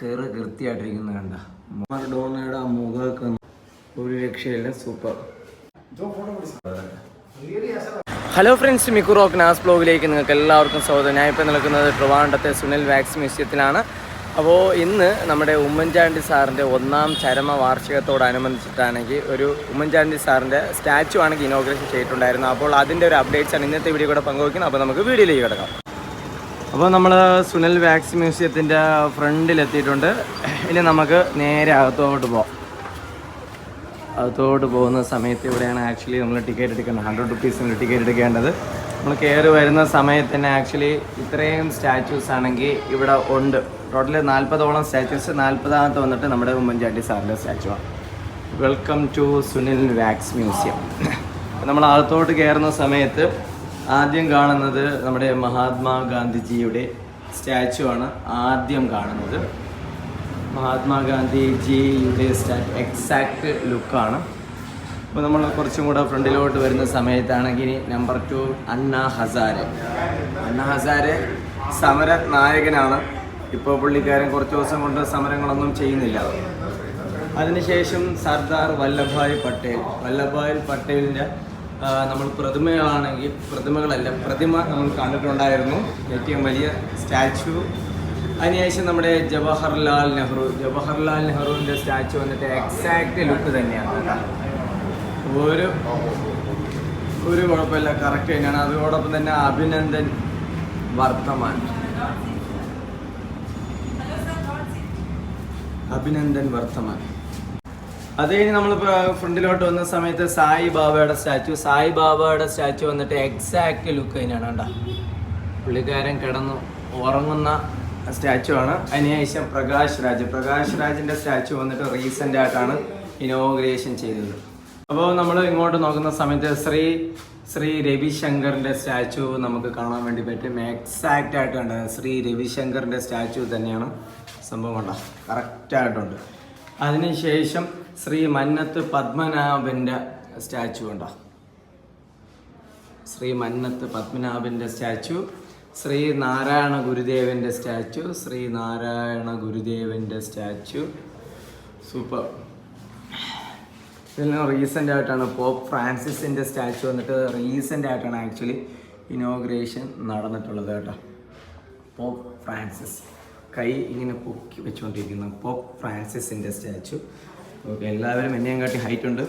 കയറ് കൃത്യമായിട്ടിരിക്കുന്നത് കണ്ട. മറഡോണയുടെ മുഖമൊക്കെ ഒരു രക്ഷയില്ല സൂപ്പർ. ഹലോ ഫ്രണ്ട്സ് മിക്കു റോക്ക് നാസ് ബ്ലോഗിലേക്ക് നിങ്ങൾക്ക് എല്ലാവർക്കും സ്വാഗതം. ഞാൻ ഇപ്പോൾ നിൽക്കുന്നത് ട്രിവാൻഡത്തെ സുനിൽ വാക്സ് മ്യൂസിയത്തിലാണ്. അപ്പോൾ ഇന്ന് നമ്മുടെ ഉമ്മൻചാണ്ടി സാറിന്റെ ഒന്നാം ചരമ വാർഷികത്തോടനുബന്ധിച്ചിട്ടാണെങ്കിൽ ഒരു ഉമ്മൻചാണ്ടി സാറിന്റെ സ്റ്റാച്ചു ആണെങ്കിൽ ഇനോഗ്രേഷൻ ചെയ്തിട്ടുണ്ടായിരുന്നു. അപ്പോൾ അതിന്റെ ഒരു അപ്ഡേറ്റ്സ് ആണ് ഇന്നത്തെ വീഡിയോ കൂടെ പങ്കുവയ്ക്കുന്നത്. അപ്പോൾ നമുക്ക് വീഡിയോയിലേക്ക് കിടക്കാം. അപ്പോൾ നമ്മൾ സുനിൽ വാക്സ് മ്യൂസിയത്തിന്റെ ഫ്രണ്ടിലെത്തിയിട്ടുണ്ട്. ഇനി നമുക്ക് നേരെ അകത്തോട്ട് പോവാം. അകത്തോട്ട് പോകുന്ന സമയത്ത് ഇവിടെയാണ് ആക്ച്വലി നമ്മൾ ടിക്കറ്റ് എടുക്കേണ്ടത്. ഹൺഡ്രഡ് റുപ്പീസിന് ടിക്കറ്റ് എടുക്കേണ്ടത്. നമ്മൾ കയറി വരുന്ന സമയത്ത് തന്നെ ആക്ച്വലി ഇത്രയും സ്റ്റാച്യൂസ് ആണെങ്കിൽ ഇവിടെ ഉണ്ട്. ടോട്ടൽ നാൽപ്പതോളം സ്റ്റാച്യൂസ് നാൽപ്പതാമത്തെ വന്നിട്ട് നമ്മുടെ ഉമ്മൻചാണ്ടി സാറിന്റെ സ്റ്റാച്ചു ആണ്. Welcome to Sunil wax museum. നമ്മൾ അകത്തോട്ട് കയറുന്ന സമയത്ത് ആദ്യം കാണുന്നത് നമ്മുടെ മഹാത്മാ ഗാന്ധിജിയുടെ സ്റ്റാച്ചു ആണ്. ആദ്യം കാണുന്നത് മഹാത്മാഗാന്ധിജിയുടെ സ്റ്റാറ്റ് എക്സാക്ട് ലുക്കാണ് അപ്പോൾ നമ്മൾ കുറച്ചും കൂടെ ഫ്രണ്ടിലോട്ട് വരുന്ന സമയത്താണെങ്കിൽ നമ്പർ ടു അണ്ണ ഹസാരെ. അണ്ണ ഹസാരെ സമര നായകനാണ്. ഇപ്പോൾ പുള്ളിക്കാരൻ കുറച്ച് ദിവസം കൊണ്ട് സമരങ്ങളൊന്നും ചെയ്യുന്നില്ല. അതിനുശേഷം സർദാർ വല്ലഭായ് പട്ടേൽ വല്ലഭായ് പട്ടേലിന്റെ നമ്മൾ പ്രതിമകളാണെങ്കിൽ പ്രതിമകളല്ല പ്രതിമ നമ്മൾ കണ്ടിട്ടുണ്ടായിരുന്നു. ഏറ്റവും വലിയ സ്റ്റാച്ചു. അതിനുശേഷം നമ്മുടെ ജവഹർലാൽ നെഹ്റു. ജവഹർലാൽ നെഹ്റുവിന്റെ സ്റ്റാച്ചു വന്നിട്ട് എക്സാക്റ്റ് ലുക്ക് തന്നെയാണ്. ഒരു ഒരു കുഴപ്പമില്ല കറക്റ്റ് തന്നെയാണ്. അതോടൊപ്പം തന്നെ അഭിനന്ദൻ വർത്തമാൻ അഭിനന്ദൻ വർത്തമാൻ അത് കഴിഞ്ഞ് നമ്മളിപ്പോൾ ഫ്രണ്ടിലോട്ട് വന്ന സമയത്ത് സായി ബാബയുടെ സ്റ്റാച്ചു. സായി ബാബയുടെ സ്റ്റാച്ചു വന്നിട്ട് എക്സാക്ട് ലുക്ക് തന്നെയാണ് കണ്ട. പുള്ളിക്കാരൻ കിടന്നു ഉറങ്ങുന്ന സ്റ്റാച്ചു ആണ് അതിനുശേഷം പ്രകാശ് രാജ്. പ്രകാശ് രാജിന്റെ സ്റ്റാച്ചു വന്നിട്ട് റീസെന്റ് ആയിട്ടാണ് ഇനോഗ്രേഷൻ ചെയ്തത്. അപ്പോൾ നമ്മൾ ഇങ്ങോട്ട് നോക്കുന്ന സമയത്ത് ശ്രീ ശ്രീ രവിശങ്കറിന്റെ സ്റ്റാച്ചു നമുക്ക് കാണാൻ വേണ്ടി പറ്റും. എക്സാക്റ്റ് ആയിട്ട് കണ്ടത് ശ്രീ രവിശങ്കറിന്റെ സ്റ്റാച്ചു തന്നെയാണ്. സംഭവം കണ്ട. കറക്റ്റായിട്ടുണ്ട് അതിനുശേഷം ശ്രീ മന്നത്ത് പത്മനാഭന്റെ സ്റ്റാച്ചു ഉണ്ടോ ശ്രീ മന്നത്ത് പത്മനാഭന്റെ സ്റ്റാച്ചു ശ്രീ നാരായണ ഗുരുദേവന്റെ സ്റ്റാച്ചു ശ്രീ നാരായണ ഗുരുദേവന്റെ സ്റ്റാച്ചു. സൂപ്പർ. ഇതിൽ റീസെന്റ് ആയിട്ടാണ് പോപ്പ് ഫ്രാൻസിസിന്റെ സ്റ്റാച്ചു വന്നിട്ട് റീസെന്റ് ആയിട്ടാണ് ആക്ച്വലി ഇനോഗ്രേഷൻ നടന്നിട്ടുള്ളത് കേട്ടോ. Pope Francis. കൈ ഇങ്ങനെ പൊക്കി വെച്ചുകൊണ്ടിരിക്കുന്നു പോപ്പ് ഫ്രാൻസിസിന്റെ സ്റ്റാച്ചു. ഓക്കെ എല്ലാവരും എന്നെയും കാട്ടി ഹൈറ്റ് ഉണ്ട്.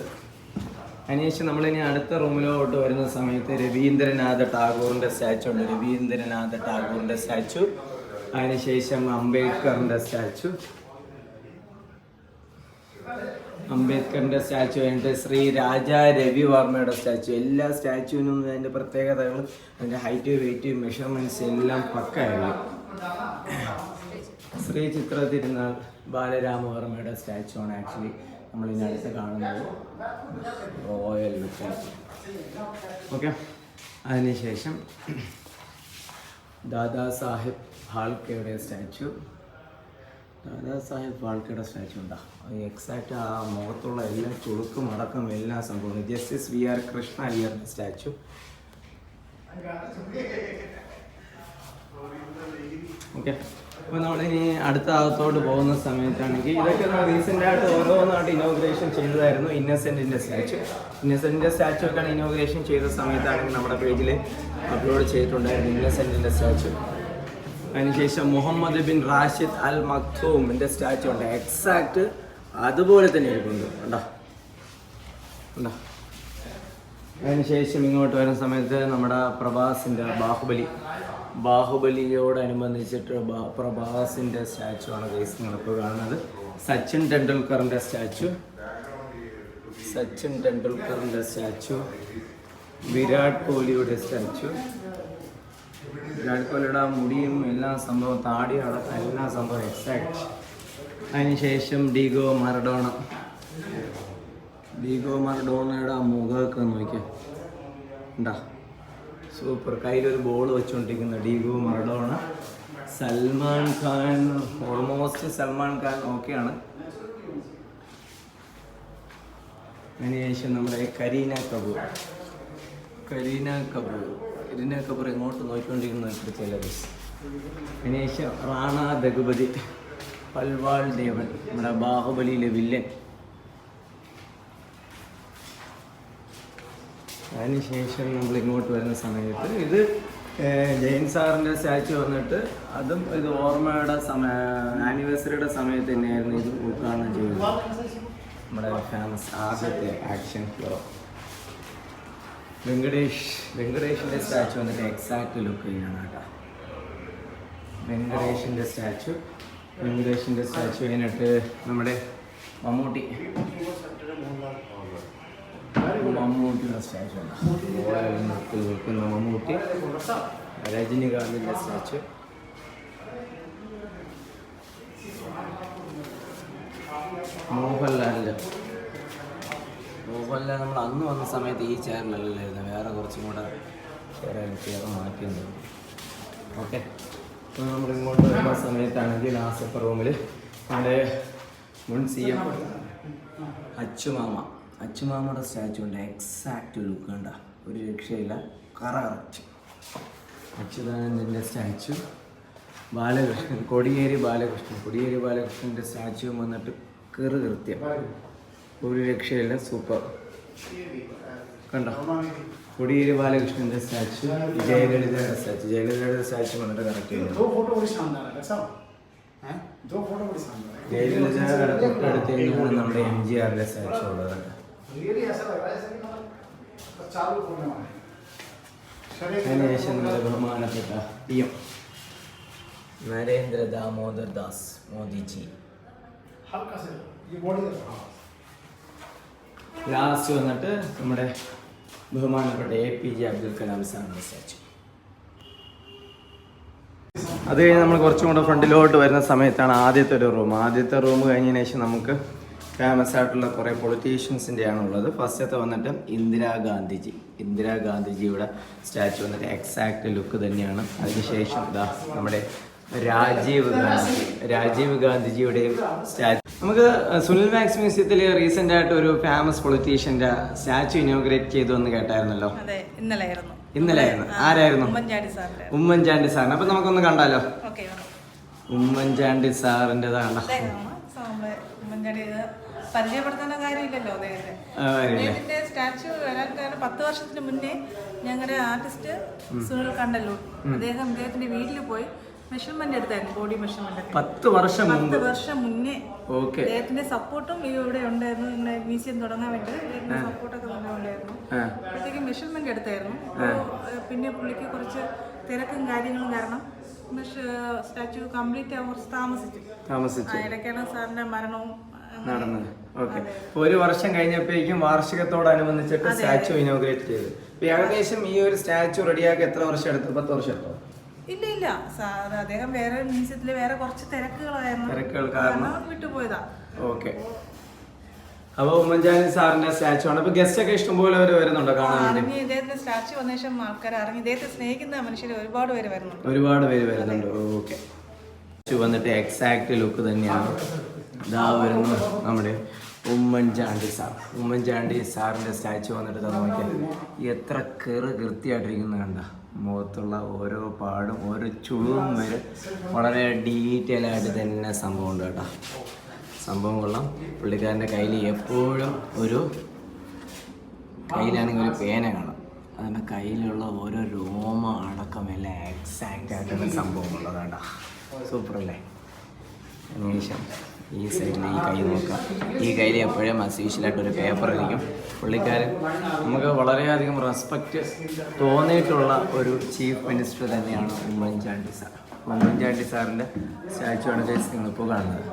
അതിനുശേഷം നമ്മളിനി അടുത്ത റൂമിലോട്ട് വരുന്ന സമയത്ത് രവീന്ദ്രനാഥ ടാഗോറിന്റെ സ്റ്റാച്ചു ഉണ്ട്. രവീന്ദ്രനാഥ ടാഗോറിന്റെ സ്റ്റാച്ചു അതിനുശേഷം അംബേദ്കറിന്റെ സ്റ്റാച്ചു അംബേദ്കറിന്റെ സ്റ്റാച്ചു കഴിഞ്ഞിട്ട് ശ്രീ രാജാ രവിവർമ്മയുടെ സ്റ്റാച്ചു എല്ലാ സ്റ്റാച്ചുവിനും അതിന്റെ പ്രത്യേകതകളും അതിന്റെ ഹൈറ്റ് വെയിറ്റ് മെഷർമെന്റ്സ് എല്ലാം പക്കായിരുന്നു. ശ്രീ ചിത്ര തിരുനാൾ ബാലരാമവർമ്മയുടെ സ്റ്റാച്ചു ആണ് ആക്ച്വലി നമ്മൾ ഇനി അടുത്ത് കാണുന്നത്. Royal okay. അതിനുശേഷം ദാദാ സാഹിബ് ഫാൽക്കെയുടെ സ്റ്റാച്ചു. ദാദാ സാഹിബ് ഫാൽക്കെയുടെ സ്റ്റാച്ചു ഉണ്ടോ? എക്സാക്റ്റ് ആ മുഖത്തുള്ള എല്ലാ ചുളുക്കും അടക്കം എല്ലാം സംഭവം ജസ്റ്റിസ് വി ആർ കൃഷ്ണ അയ്യറിന്റെ സ്റ്റാച്ചു. ഓക്കെ. അപ്പോൾ നമ്മളിനി അടുത്ത ഭാഗത്തോട്ട് പോകുന്ന സമയത്താണെങ്കിൽ ഇതൊക്കെ റീസെന്റ് ആയിട്ട് ഓരോന്നായിട്ട് ഇനോഗ്രേഷൻ ചെയ്തതായിരുന്നു ഇന്നസെന്റിന്റെ സ്റ്റാച്ചു ഇന്നസെന്റിന്റെ സ്റ്റാച്ചു ഒക്കെ ഇനോഗ്രേഷൻ ചെയ്ത സമയത്താണെങ്കിൽ നമ്മുടെ പേജിൽ അപ്ലോഡ് ചെയ്തിട്ടുണ്ടായിരുന്നു ഇന്നസെന്റിന്റെ സ്റ്റാച്ചു അതിനുശേഷം മുഹമ്മദ് ബിൻ റാഷിദ് അൽ മക്തൂമിന്റെ സ്റ്റാച്ചു ഉണ്ട്. എക്സാക്റ്റ് അതുപോലെ തന്നെ ഇരിക്കുന്നു കണ്ടോ? കണ്ടോ? അതിനുശേഷം ഇങ്ങോട്ട് വരുന്ന സമയത്ത് നമ്മുടെ പ്രഭാസിന്റെ ബാഹുബലി. ബാഹുബലിയോടനുബന്ധിച്ചിട്ട് പ്രഭാസിന്റെ സ്റ്റാച്ചു ആണ് ഗൈസ് നിങ്ങളിപ്പോൾ കാണുന്നത്. സച്ചിൻ ടെണ്ടുൽക്കറിന്റെ സ്റ്റാച്ചു. സച്ചിൻ ടെണ്ടുൽക്കറിന്റെ സ്റ്റാച്ചു. വിരാട് കോഹ്ലിയുടെ സ്റ്റാച്ചു. വിരാട് കോഹ്ലിയുടെ മുടിയും എല്ലാ സംഭവം താടിയാണ് എല്ലാ സംഭവം എക്സാക്ട് അതിനുശേഷം ഡിഗോ മറഡോണ. ഡീഗോ മറഡോണയുടെ ആ മുഖമൊക്കെ നോക്കിയാൽ ഉണ്ടാ സൂപ്പർ കയ്യിലൊരു ball വെച്ചുകൊണ്ടിരിക്കുന്ന Diego Maradona Salman Khan almost Salman Khan ഓക്കെയാണ്. അതിനുശേഷം നമ്മുടെ കരീന കപൂർ. കരീന കപൂർ. കരീന കപൂർ എങ്ങോട്ട് നോക്കിക്കൊണ്ടിരിക്കുന്ന ചില അതിനുശേഷം റാണ ദഗുപതി പൽവാൾ ദേവൻ. നമ്മുടെ ബാഹുബലിയിലെ വില്ലൻ. അതിനുശേഷം നമ്മൾ ഇങ്ങോട്ട് വരുന്ന സമയത്ത് ഇത് ജെയിൻ സാറിന്റെ സ്റ്റാച്ചു വന്നിട്ട് അതും ഇത് ഓർമ്മയുടെ സമയ ആനിവേഴ്സറിയുടെ സമയത്ത് തന്നെയായിരുന്നു ഇത് ഉദ്ഘാടനം ചെയ്തത്. നമ്മുടെ ഫേമസ് ആദ്യത്തെ ആക്ഷൻ ഹീറോ വെങ്കടേഷ് വെങ്കടേഷിന്റെ സ്റ്റാച്ചു വന്നിട്ട് എക്സാക്റ്റ് ലുക്ക് ചെയ്യണം കേട്ടോ. വെങ്കടേഷിന്റെ സ്റ്റാച്ചു വെങ്കടേഷിന്റെ സ്റ്റാച്ചു കഴിഞ്ഞിട്ട് നമ്മുടെ മമ്മൂട്ടി. മമ്മൂട്ടിയുടെ മമ്മൂട്ടി രജനികാന്തിന്റെ സ്റ്റാച്ചു മോഹൻലാലിന്റെ മോഹൻലാൽ നമ്മൾ അന്ന് വന്ന സമയത്ത് ഈ ചെയറിലല്ലല്ലോ ഇരുന്നത് വേറെ കുറച്ചും കൂടെ ചെയർ ചെയർ മാറ്റിയത് ഓക്കെ അപ്പോൾ നമ്മൾ ഇങ്ങോട്ട് വരുന്ന സമയത്താണെങ്കിൽ ലാസ്റ്റ് റൂമിൽ നമ്മുടെ മുൻ സി എം അച്ചുമാമ അച്ചുമാമയുടെ സ്റ്റാച്ചുവിന്റെ എക്സാക്റ്റ് ലുക്ക് കണ്ട. ഒരു രക്ഷയില്ല. കറ കറക്റ്റ് അച്യുതാനന്ദന്റെ സ്റ്റാച്ചു. ബാലകൃഷ്ണൻ കൊടിയേരി ബാലകൃഷ്ണൻ. കൊടിയേരി ബാലകൃഷ്ണന്റെ സ്റ്റാച്ചുവും വന്നിട്ട് കയറ് കൃത്യം ഒരു രക്ഷയില്ല. സൂപ്പർ. കണ്ടോ? കൊടിയേരി ബാലകൃഷ്ണന്റെ സ്റ്റാച്ചു ജയലളിതയുടെ സ്റ്റാച്ചു. ജയലളിതയുടെ സ്റ്റാച്ചു വന്നിട്ട് കറക്റ്റ് ജയലളിതയുടെ തൊട്ടടുത്ത് നമ്മുടെ എം ജി ആറിന്റെ സ്റ്റാച്ചു ഉള്ളതാണ് रियली ऐसा लग रहा है जैसे कि मतलब चार लोग होने वाले ബഹുമാനപ്പെട്ട P M Narendra Damodar Das Modi ji last വന്നിട്ട് നമ്മുടെ ബഹുമാനപ്പെട്ട A P J Abdul Kalam sir സംസാരിച്ചു അത് കഴിഞ്ഞ് നമ്മൾ കുറച്ചും കൂടെ ഫ്രണ്ടിലോട്ട് വരുന്ന സമയത്താണ് ആദ്യത്തെ ഒരു റൂം ആദ്യത്തെ റൂം കഴിഞ്ഞതിന് ശേഷം നമുക്ക് ഫേമസ് ആയിട്ടുള്ള കുറേ പൊളിറ്റീഷ്യൻസിന്റെയാണ് ഉള്ളത് ഫസ്റ്റത്തെ വന്നിട്ട് ഇന്ദിരാഗാന്ധിജി ഇന്ദിരാഗാന്ധിജിയുടെ സ്റ്റാച്ചു വന്നിട്ട് എക്സാക്റ്റ് ലുക്ക് തന്നെയാണ്. അതിനുശേഷം ഇതാ നമ്മുടെ രാജീവ് ഗാന്ധി രാജീവ് ഗാന്ധിജിയുടെ സ്റ്റാച്ചു നമുക്ക് സുനിൽ മാക്സ് മ്യൂസിയത്തിൽ റീസെന്റ് ആയിട്ട് ഒരു ഫേമസ് പൊളിറ്റീഷ്യന്റെ സ്റ്റാച്ചു ഇനോഗ്രേറ്റ് ചെയ്തു എന്ന് കേട്ടായിരുന്നല്ലോ ഇന്നലെയായിരുന്നു. ആരായിരുന്നു? ഉമ്മൻചാണ്ടി സാറിന്. അപ്പൊ നമുക്കൊന്ന് കണ്ടാലോ? ഉമ്മൻചാണ്ടി സാറിന്റെതാണ് ഉമ്മൻചാണ്ടി പരിചയപ്പെടുത്തേണ്ട കാര്യമില്ലല്ലോ അദ്ദേഹത്തെ. അദ്ദേഹത്തിന്റെ സ്റ്റാച്ചു വരാൻ കാരണം പത്ത് വർഷത്തിന് മുന്നേ ഞങ്ങളുടെ ആർട്ടിസ്റ്റ് സുനിൽ കണ്ടല്ലൂർ. അദ്ദേഹം അദ്ദേഹത്തിന്റെ വീട്ടിൽ പോയി മെഷർമെന്റ് എടുത്തായിരുന്നു ബോഡി മെഷർമെന്റ് പത്ത് വർഷം പത്ത് വർഷം മുന്നേ. ഓക്കെ. അദ്ദേഹത്തിന്റെ സപ്പോർട്ടും ഇവിടെ ഉണ്ടായിരുന്നു ഇങ്ങനെ മ്യൂസിയം തുടങ്ങാൻ വേണ്ടി അദ്ദേഹത്തിന്റെ സപ്പോർട്ടൊക്കെ തന്നെ ഉണ്ടായിരുന്നു. അപ്പോഴത്തേക്ക് മെഷർമെന്റ് എടുത്തായിരുന്നു. പിന്നെ പുള്ളിക്ക് കുറച്ച് തിരക്കും കാര്യങ്ങളും കാരണം സ്റ്റാച്ചു കംപ്ലീറ്റ് അവർ താമസിച്ചു. താമസിച്ചു. ഇടയ്ക്കാണ് സാറിന്റെ മരണവും നടന്നത്. ഓക്കെ. ഒരു വർഷം കഴിഞ്ഞപ്പോഴേക്കും വാർഷികത്തോടനുബന്ധിച്ചിട്ട് സ്റ്റാച്ചു ഇനോഗ്രേറ്റ് ചെയ്തു. ഏകദേശം ഈ ഒരു സ്റ്റാച്ചു റെഡിയാക്കി എത്ര വർഷം എടുത്തു? പത്ത് വർഷം എടുത്തു? ഇല്ല ഇല്ല. അദ്ദേഹം വേറെ മ്യൂസിയത്തിൽ വേറെ കുറച്ച് തിരക്കുകളായിരുന്നു. തിരക്കുകൾ കാരണം വിട്ടുപോയതാ. ഓക്കെ. അപ്പൊ ഉമ്മൻചാണ്ടി സാറിന്റെ സ്റ്റാച്ചു ആണ്. അപ്പൊ ഗസ്റ്റ് ഒക്കെ ഇഷ്ടംപോലെ അവർ വരുന്നുണ്ടോ കാണാൻ ഇദ്ദേഹത്തിന്റെ സ്റ്റാച്ചു വന്ന ശേഷം ആൾക്കാർ അറിഞ്ഞ് ഇദ്ദേഹത്തെ സ്നേഹിക്കുന്ന മനുഷ്യർ ഒരുപാട് പേര് വരുന്നുണ്ട്. ഒരുപാട് പേര് വരുന്നുണ്ട്. ഓക്കെ. വന്നിട്ട് എക്സാക്ട് ലുക്ക് തന്നെയാണ്. ഇതാ വരുന്നു നമ്മുടെ ഉമ്മൻചാണ്ടി സാർ. ഉമ്മൻചാണ്ടി സാറിന്റെ സ്റ്റാച്ചു വന്നിട്ട് തന്നെ നോക്കിയാൽ എത്ര കയറ് കൃത്യമായിട്ടിരിക്കുന്ന കണ്ട. മുഖത്തുള്ള ഓരോ പാടും ഓരോ ചുളിവും വരെ വളരെ ഡീറ്റെയിൽ ആയിട്ട് തന്നെ സംഭവം ഉണ്ട് കേട്ടോ. സംഭവം കൊള്ളാം. പുള്ളിക്കാരന്റെ കയ്യിൽ എപ്പോഴും ഒരു കയ്യിലാണെങ്കിൽ ഒരു പേന കാണാം. അതിന്റെ കയ്യിലുള്ള ഓരോ രോമ അടക്കം എല്ലാം എക്സാക്റ്റ് ആയിട്ടുള്ള സംഭവം ഉള്ളതാണ് സൂപ്പർ അല്ലേ? അതിനുശേഷം ഈ സൈഡിൽ ഈ കൈ നോക്കാം. ഈ കയ്യിൽ എപ്പോഴും അസീഷ്യലായിട്ടൊരു പേപ്പർ ഇരിക്കും. പുള്ളിക്കാരൻ നമുക്ക് വളരെയധികം റെസ്പെക്റ്റ് തോന്നിയിട്ടുള്ള ഒരു ചീഫ് മിനിസ്റ്റർ തന്നെയാണ് ഉമ്മൻചാണ്ടി സാർ ഉമ്മൻചാണ്ടി സാറിന്റെ സ്റ്റാച്ചു ആണ് ഗൈസ് നിങ്ങളിപ്പോൾ കാണുന്നത്.